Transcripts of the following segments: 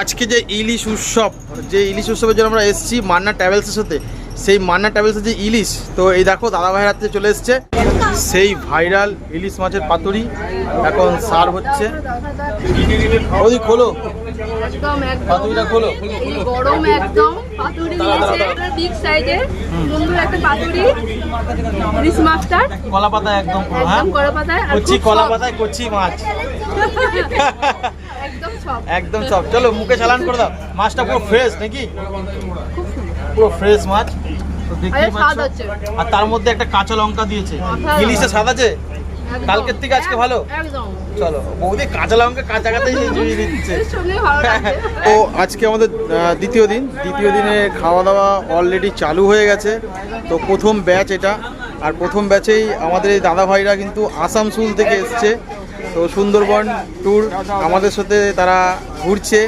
আজকে যে ইলিশ উৎসব যে ইলিশ উৎসবের জন্য আমরা এসেছি মান্না ট্রাভেলসের সাথে সেই মান্না ট্রাভেলসের যে ইলিশ তো এই দেখো দাদা ভাইয়ের হাতে চলে এসছে। সেই ভাইরাল ইলিশ মাছের পাতুরি এখন সার্ভ হচ্ছে। ওদিক খোলো। পাতুরিটা খোলো গরম একদম পাতুরি বিগ সাইজের সুন্দর একটা পাতুরি। ইলিশ মাছটার। কলা পাতা একদম হ্যাঁ কড়া পাতায় কলা। পাতায় কচি মাছ। একদম সব একদম সব চলো মুখে চালান করে দাও। মাছটা পুরো ফ্রেশ নাকি? পুরো ফ্রেশ মাছ। আরে তার মধ্যে একটা কাঁচা লঙ্কা দিয়েছে। ইলিশে স্বাদ আছে? কালকের থেকে আজকে ভালো? চলো বৌদি কাঁচা লঙ্কা কাঁচা কাঁচাই জুড়িয়ে দিচ্ছে। এর সঙ্গে তো আজকে আমাদের দ্বিতীয় দিন। দ্বিতীয় দিনে খাওয়া দাওয়া অলরেডি চালু হয়ে গেছে। তো প্রথম ব্যাচ এটা। আর প্রথম ব্যাচেই আমাদের এই দাদা ভাইরা কিন্তু আসামসুল থেকে এসছে। তো সুন্দরবন ট্যুর আমাদের সাথে তারা ঘুরছে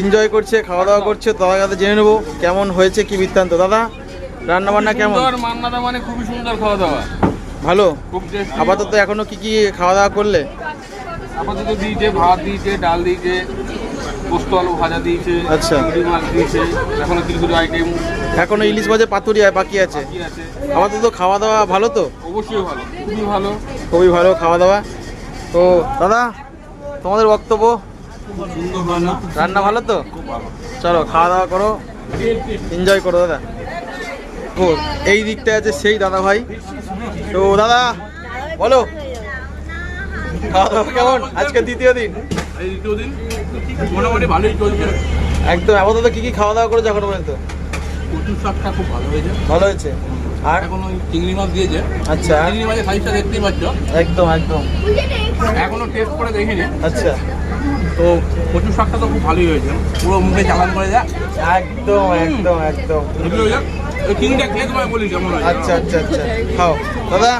এনজয় করছে খাওয়া দাওয়া করছে। তো দাদার কাছে জেনে নেব কেমন হয়েছে কি বৃত্তান্ত। দাদা রান্না বান্না কেমন? মানে খুবই সুন্দর খাওয়া দাওয়া ভালো আপাতত এখনও কি কি খাওয়া দাওয়া করলে? আপাতত দিয়েছে ভাত দিয়েছে ডাল দিয়েছে পোস্ত আলু ভাজা দিয়েছে আচ্ছা। চিংড়ি মাছ দিয়েছে এখনও কিছু কিছু আইটেম এখনও ইলিশ মাছের পাতুরি বাকি আছে। আপাতত খাওয়া দাওয়া ভালো তো? অবশ্যই ভালো খুবই ভালো। খুবই ভালো খাওয়া দাওয়া তো দাদা তোমাদের বক্তব্য? রান্না ভালো তো? চলো খাওয়া দাওয়া করো। এনজয় করো দাদা। ও এই দিকটা আছে সেই দাদা ভাই। তো দাদা বলো। খাওয়া দাওয়া কেমন? আজকে দ্বিতীয় দিন। দ্বিতীয় দিন মোটামুটি ভালোই চলছে একদম আপাতত কি কি খাওয়া দাওয়া করেছ এখনও পর্যন্ত? কচুর শাকটা খুব ভালো হয়েছে। ভালো হয়েছে? আর? এখন চিংড়ি মাছ দিয়েছে। আচ্ছা। চিংড়ি মাছের সাইজটা দেখতেই পাচ্ছ। একদম একদম। এখনও টেস্ট করে দেখিনি। আচ্ছা। তো কচুর শাকটা তো খুব ভালোই হয়েছে। পুরো মুখে চালান করে যা একদম একদম একদম। খেয়ে তোমায় বলি কেমন আচ্ছা আচ্ছা আচ্ছা। খাও। দাদা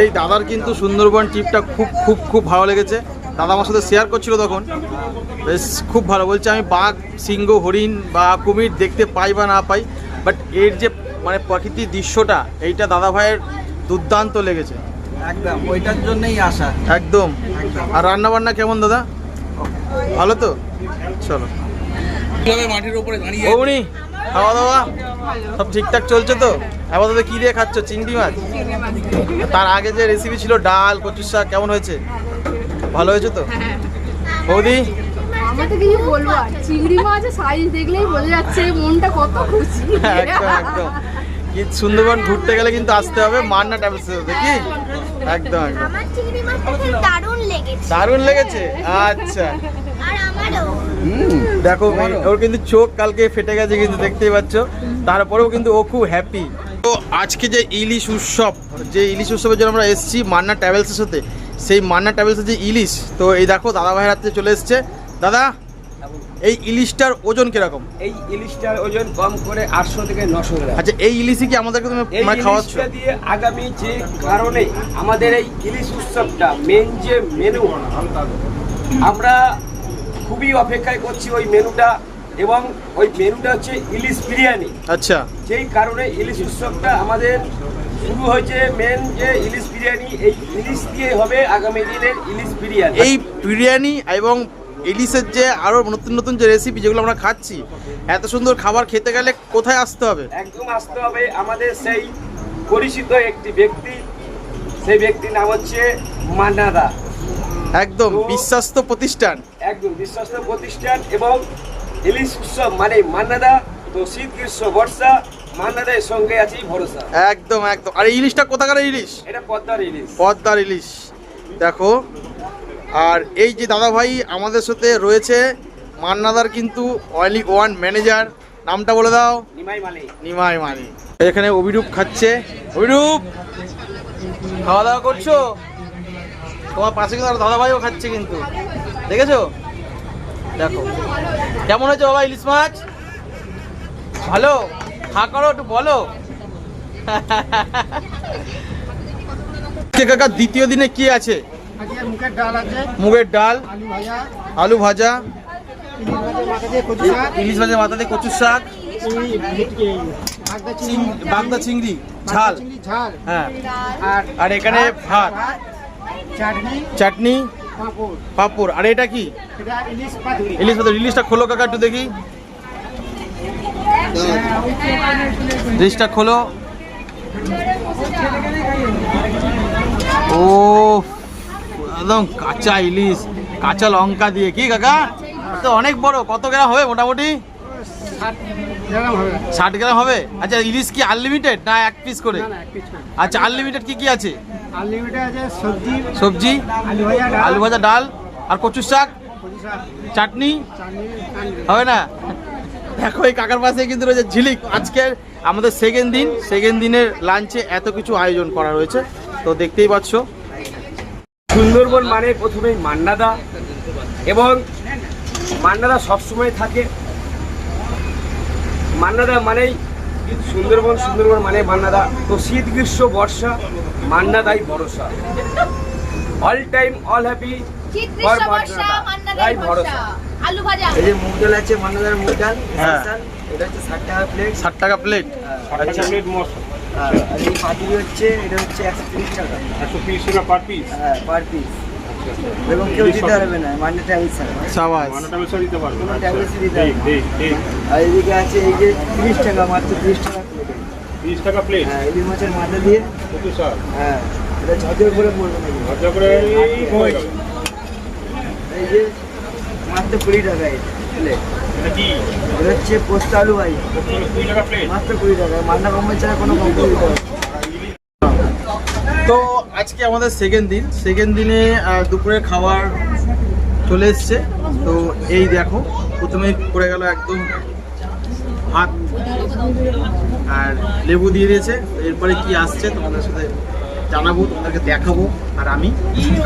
এই দাদার কিন্তু সুন্দরবন ট্রিপটা খুব খুব খুব ভালো লেগেছে। দাদা আমার সাথে শেয়ার করছিল তখন। বেশ খুব ভালো। বলছে আমি বাঘ সিংহ হরিণ বা কুমির দেখতে পাই বা না পাই। বাট এর যে মানে প্রকৃতির দৃশ্যটা এইটা দাদা ভাইয়ের দুর্দান্ত লেগেছে। একদম ওইটার জন্যই আসা একদম। আর রান্না বান্না কেমন দাদা? ভালো তো? চলো। মাটির উপরে দাঁড়িয়ে খাওয়া দাওয়া? সব ঠিকঠাক চলছে তো? আপাতত কি দিয়ে খাচ্ছ চিংড়ি মাছ? তার আগে যে রেসিপি ছিল ডাল কচুর শাক কেমন হয়েছে? ভালো হয়েছে তো? বৌদি? আমার কিছু বলব আর? চিংড়ি মাছের সাইজ দেখলেই বোঝা যাচ্ছে মনটা কত খুশি। একদম একদম। কি সুন্দরবন ঘুরতে গেলে কিন্তু আসতে হবে মান্না ট্রাভেলস দেখি একদম একদম। দারুণ লেগেছে। আচ্ছা। দেখো ওর কিন্তু চোখ কালকে ফেটে গেছে কিন্তু দেখতেই পাচ্ছ। তারপরেও কিন্তু ও খুব হ্যাপি তো আজকে যে ইলিশ উৎসব যে ইলিশ উৎসবের জন্য আমরা এসেছি মান্না ট্রাভেলসের সাথে সেই মান্না ট্রাভেলসের যে ইলিশ তো এই দেখো দাদা ভাইয়ের হাতে চলে এসছে। দাদা এই ইলিশটার ওজন কীরকম? এই ইলিশটার ওজন কম করে আটশো থেকে নশো গ্রাম। আচ্ছা এই ইলিশই কি আমাদেরকে তুমি মানে খাওয়াচ্ছ? দিয়ে আগামী যে কারণে আমাদের এই ইলিশ উৎসবটা মেন যে মেনু আমরা খুবই অপেক্ষায় করছি ওই মেনুটা এবং ওই মেনুটা হচ্ছে ইলিশ বিরিয়ানি। আচ্ছা। যেই কারণে ইলিশ উৎসবটা আমাদের শুরু হয়েছে মেন যে ইলিশ বিরিয়ানি এই ইলিশ দিয়ে হবে আগামী দিনের ইলিশ বিরিয়ানি। এই বিরিয়ানি এবং ইলিশের যে আরও নতুন নতুন যে রেসিপি যেগুলো আমরা খাচ্ছি এত সুন্দর খাবার খেতে গেলে কোথায় আসতে হবে? একদম আসতে হবে আমাদের সেই পরিচিত একটি ব্যক্তি। সেই ব্যক্তির নাম হচ্ছে মান্নাদা। একদম বিশ্বাস্ত প্রতিষ্ঠান। একদম বিশ্বস্ত প্রতিষ্ঠান এবং ইলিশ উৎসব মানে মান্নাদা তো শীত গ্রীষ্ম বর্ষা মান্নাদের সঙ্গে আছি ভরসা। একদম একদম। আর ইলিশটা কোথাকার ইলিশ? এটা পদ্মার ইলিশ। পদ্মার ইলিশ। দেখো আর এই যে দাদা ভাই আমাদের সাথে রয়েছে মান্নাদার কিন্তু অয়েলি ওয়ান ম্যানেজার নামটা বলে দাও। নিমাই মানি এখানে অভিরূপ খাচ্ছে। অভিরূপ খাওয়া দাওয়া করছ? তোমার পাশে কিন্তু দাদা ভাইও খাচ্ছে কিন্তু। দেখেছ? দেখো। কেমন হয়েছে বাবা ইলিশ মাছ? ভালো? খা করো একটু বলো। কাকা দ্বিতীয় দিনে কি আছে? মুগের ডাল আলু ভাজা ভাজা ইলিশ মাথা দিয়ে কচু শাক ইলিশ মাছের মাথা দিয়ে কচুর শাক বাগদা চিংড়ি ঝাল। হ্যাঁ। আর এখানে ভাত চাটনি চাটনি পাপড়। আর এটা কি? ইলিশ পাতুরি ইলিশটা খোলো কাকা একটু দেখি। ইলিশটা খোলো। ও একদম কাঁচা ইলিশ কাঁচা লঙ্কা দিয়ে। কি কাকা? তো অনেক বড় কত গ্রাম হবে মোটামুটি? ষাট গ্রাম হবে। আচ্ছা ইলিশ কি আনলিমিটেড না এক পিস করে? আচ্ছা আনলিমিটেড কি কি আছে? সবজি সবজি আলু ভাজা ডাল। আর কচুর শাক কচু শাক, চাটনি। চাটনি হবে না? দেখো এই কাকার পাশে কিন্তু রয়েছে ঝিলিক। আজকের আমাদের সেকেন্ড দিন। সেকেন্ড দিনের লাঞ্চে এত কিছু আয়োজন করা রয়েছে। তো দেখতেই পাচ্ছ। সুন্দরবন মানে প্রথমেই মান্নাদা এবং মান্নাদা সবসময় থাকে। মান্নাদা মানেই সুন্দরবন সুন্দরবন মানে মান্নাদা। তো শীত গ্রীষ্ম বর্ষা মান্নাদাই ভরসা। অল টাইম অল হ্যাপি শীত ফর গ্রীষ্ম বর্ষা মান্নাদা মান্নাদার তাই ভরসা। ভরসা। আলু ভাজা। এই যে মুগ ডাল আছে মান্নাদার মুগ ডাল হ্যাঁ। এটা হচ্ছে ষাট টাকা প্লেট ষাট টাকা প্লেট আচ্ছা প্লেট মশলা আর এই পাতুরি হচ্ছে এটা হচ্ছে একশো তিরিশ টাকা। একশো তিরিশ টাকা পার পিস হ্যাঁ পার পিস এবং কেউ দিতে পারবে না মান্না ট্যাবলেট ছাড়া। সাবাস। দিতে পারব। কোনো ট্যাবলেটই দিতে ঠিক আর এদিকে আছে এই যে তিরিশ টাকা মাত্র তিরিশ টাকা প্লেট তিরিশ টাকা প্লেট হ্যাঁ ইলিশ মাছের মাথা দিয়ে। স্যার? হ্যাঁ এটা ঝরঝর করে পড়বে না খরচা করে এই এই যে মাত্র কুড়ি টাকা এটা। প্লেট এটা কি? হচ্ছে পোস্ত আলু ভাই। কুড়ি টাকা প্লেট মাত্র কুড়ি টাকা। মান্না কোম্পানি ছাড়া কোনো কোম্পানি দিতে হবে তো আজকে আমাদের সেকেন্ড দিন। সেকেন্ড দিনে দুপুরে খাবার চলে এসছে। তো এই দেখো প্রথমে পড়ে গেল একদম ভাত আর লেবু দিয়ে দিয়েছে। এরপরে কি আসছে তোমাদের সাথে জানাব তোমাদেরকে দেখাবো আর আমি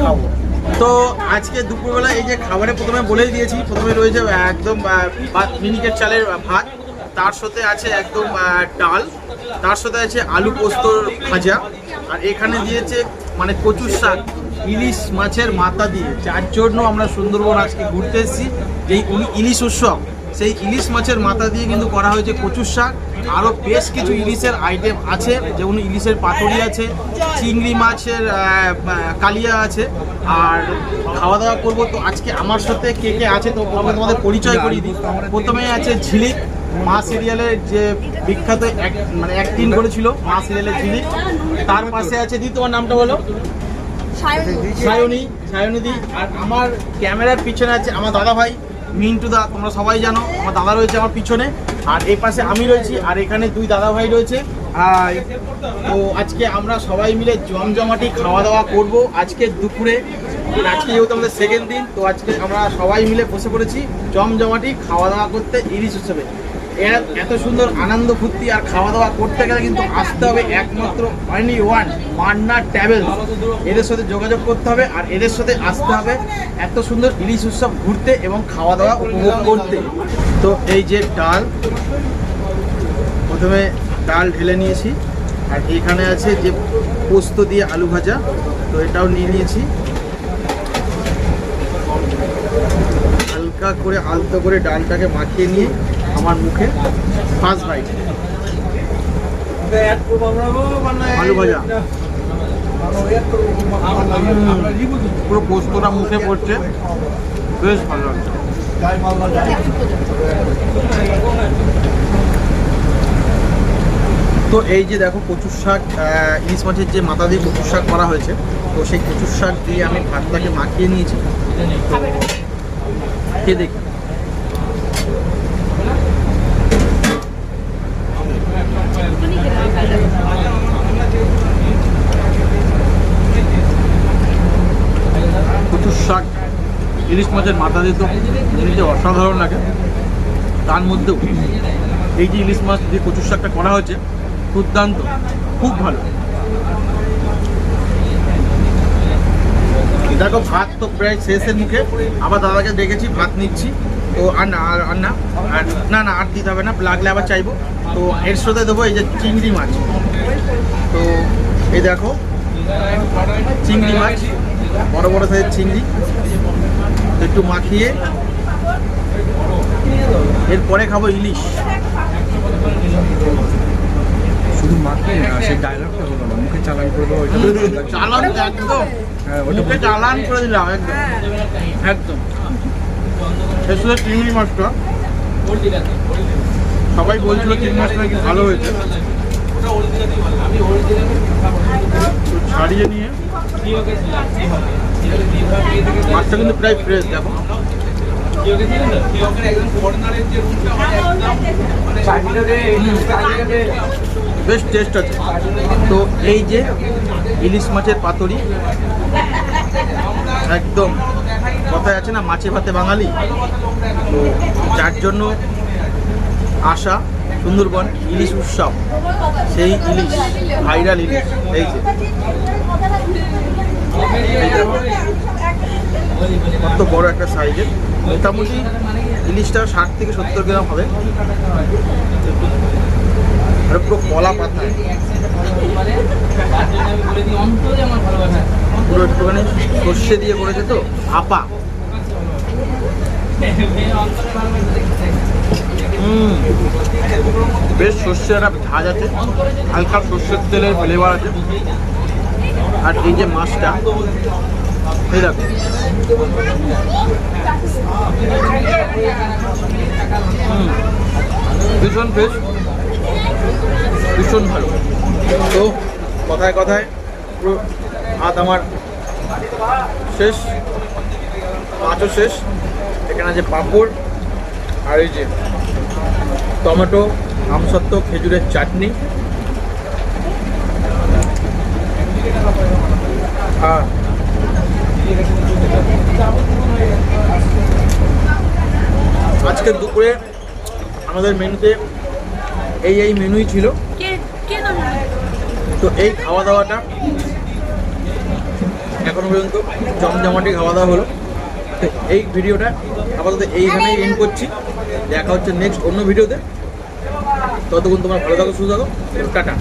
খাব। তো আজকে দুপুরবেলা এই যে খাবারে প্রথমে বলেই দিয়েছি, প্রথমে রয়েছে একদম মিনিকেট চালের ভাত, তার সাথে আছে একদম ডাল, তার সাথে আছে আলু পোস্তর ভাজা, আর এখানে দিয়েছে মানে কচুর শাক, ইলিশ মাছের মাথা দিয়ে। যার জন্য আমরা সুন্দরবন আজকে ঘুরতে এসেছি, যেই ইলিশ উৎসব, সেই ইলিশ মাছের মাথা দিয়ে কিন্তু করা হয়েছে কচুর শাক আরও বেশ কিছু ইলিশের আইটেম আছে যেমন ইলিশের পাতুরি আছে চিংড়ি মাছের কালিয়া আছে আর খাওয়া দাওয়া করব। তো আজকে আমার সাথে কে কে আছে তো প্রথমে তোমাদের পরিচয় করিয়ে দিই। প্রথমে আছে ঝিলিক। মা সিরিয়ালের যে বিখ্যাত এক মানে অ্যাক্টিং করেছিল মা সিরিয়ালের ঝিলিক। তার পাশে আছে দি তোমার নামটা বলো? সায়নী। সায়নীদি আর আমার ক্যামেরার পিছনে আছে আমার দাদা ভাই মিন্টু দা তোমরা সবাই জানো, আমার দাদা রয়েছে আমার পিছনে, আর এই পাশে আমি রয়েছি, আর এখানে দুই দাদা ভাই রয়েছে তো আজকে আমরা সবাই মিলে জমজমাটি খাওয়া দাওয়া করব আজকে দুপুরে। আজকে যেহেতু আমাদের সেকেন্ড দিন, তো আজকে আমরা সবাই মিলে বসে পড়েছি জমজমাটি খাওয়া দাওয়া করতে ইলিশ হিসেবে এত সুন্দর আনন্দ, ফুর্তি আর খাওয়া দাওয়া করতে গেলে কিন্তু আসতে হবে একমাত্র অনলি ওয়ান মান্না ট্রাভেলস এদের সাথে যোগাযোগ করতে হবে আর এদের সাথে আসতে হবে এত সুন্দর ইলিশ উৎসব ঘুরতে এবং খাওয়া দাওয়া উপভোগ করতে। তো এই যে ডাল, প্রথমে ডাল ঢেলে নিয়েছি আর এখানে আছে যে পোস্ত দিয়ে আলু ভাজা, তো এটাও নিয়ে নিয়েছি। হালকা করে, আলতো করে ডালটাকে মাখিয়ে নিয়ে আমার মুখে ফার্স্ট বাইট আলু ভাজা। পুরো পোস্তটা মুখে পড়ছে। বেশ ভালো লাগছে। তো এই যে দেখো কচুর শাক ইলিশ মাছের যে মাথা দিয়ে কচুর শাক করা হয়েছে, তো সেই কচুর শাক দিয়ে আমি ভাতটাকে মাখিয়ে নিয়েছি। খেয়ে দেখি কচুর শাক ইলিশ মাছের মাথা দিয়ে তো এমনিতে অসাধারণ লাগে। তার মধ্যেও এই যে ইলিশ মাছ দিয়ে কচুর শাকটা করা হয়েছে, দুর্দান্ত, খুব ভালো। দেখো, ভাত তো প্রায় শেষের মুখে। আবার দাদাকে দেখেছি, ভাত নিচ্ছি। তো আর না আর না আর না না, আর দিতে হবে না, লাগলে আবার চাইব। তো এর সাথে দেবো এই যে চিংড়ি মাছ। তো এই দেখো, চিংড়ি মাছ, বড় বড় সাইজের চিংড়ি। একটু মাখিয়ে এরপরে খাব ইলিশ। শুধু মাকে না সেই ডায়লগটা হলো না মুখে চালান করে দেবো। চালান একদম। হ্যাঁ ওটা চালান করে দিলাম একদম। একদম। শেষ চিংড়ি মাছটা। সবাই বলছিল চিংড়ি মাছটা নাকি ভালো হয়েছে। ছাড়িয়ে নিয়ে। মাছটা কিন্তু প্রায় ফ্রেশ দেখো। বেশ টেস্ট আছে। তো এই যে ইলিশ মাছের পাতুরি, একদম। কথায় আছে না, মাছে ভাতে বাঙালি? তো যার জন্য আসা সুন্দরবন ইলিশ উৎসব, সেই ইলিশ ভাইরাল ইলিশ, এই যে। কত বড় একটা সাইজের মোটামুটি ইলিশটা ষাট থেকে সত্তর গ্রাম হবে। আর পুরো কলা পাতায় পুরো একটুখানি সর্ষে দিয়ে করেছে তো, আপা। বেশ সর্ষে একটা ঝাঁজ আছে, হালকা সর্ষের তেলের ফ্লেভার আছে। আর এই যে মাছটা, এই দেখো। ভীষণ বেশ ভীষণ ভালো। তো, কথায় কথায়, পুরো ভাত আমার শেষ, মাছও শেষ। এখানে আছে পাঁপড় আর এই যে টমেটো, আমসত্ত্ব, খেজুরের চাটনি। আর আজকের দুপুরে আমাদের মেনুতে এই এই মেনুই ছিল। তো এই খাওয়া দাওয়াটা এখনও পর্যন্ত জমজমাটি খাওয়া দাওয়া হলো। তো এই ভিডিওটা আপাতত এইখানেই এন্ড করছি। দেখা হচ্ছে নেক্সট অন্য ভিডিওতে। ততক্ষণ তোমার ভালো থাকো সুস্থ থাকো। টাটা।